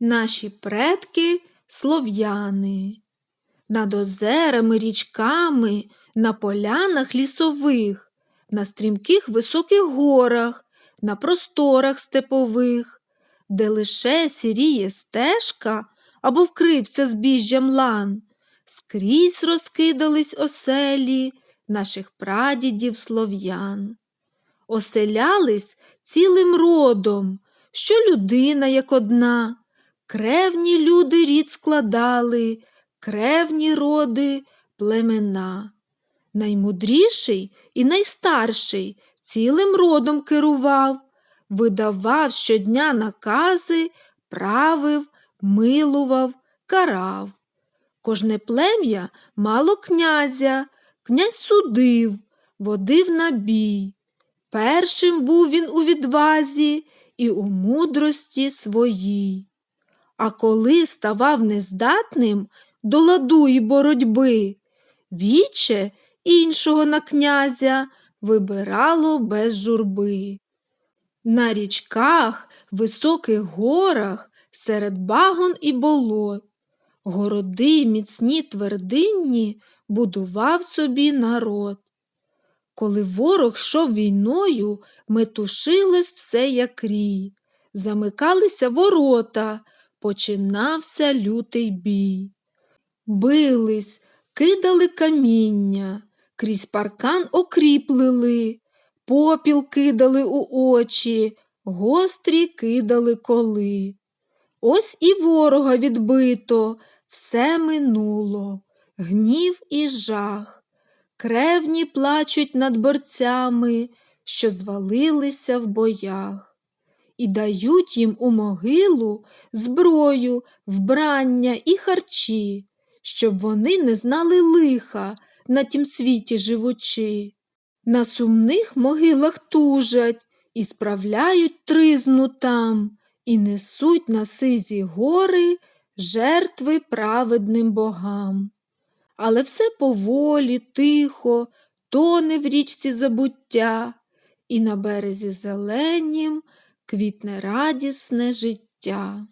Наші предки слов'яни. Над озерами, річками, на полянах лісових, на стрімких високих горах, на просторах степових, де лише сіріє стежка або вкрився збіжжям лан, скрізь розкидались оселі наших прадідів слов'ян. Оселялись цілим родом, що людина як одна, кревні люди рід складали, кревні роди племена. Наймудріший і найстарший цілим родом керував, видавав щодня накази, правив, милував, карав. Кожне плем'я мало князя, князь судив, водив на бій. Першим був він у відвазі і у мудрості своїй. А коли ставав нездатним до ладу й боротьби, віче іншого на князя вибирало без журби. На річках, високих горах, серед багон і болот, городи міцні твердинні будував собі народ. Коли ворог йшов війною, метушилось все як рій, замикалися ворота, починався лютий бій. Бились, кидали каміння, крізь паркан окріплили, попіл кидали у очі, гострі кидали коли. Ось і ворога відбито, все минуло, гнів і жах. Кревні плачуть над борцями, що звалилися в боях, і дають їм у могилу зброю, вбрання і харчі, щоб вони не знали лиха на тім світі живучи. На сумних могилах тужать і справляють тризну там, і несуть на сизі гори жертви праведним богам. Але все поволі, тихо, тоне в річці забуття, і на березі зеленім квітне радісне життя.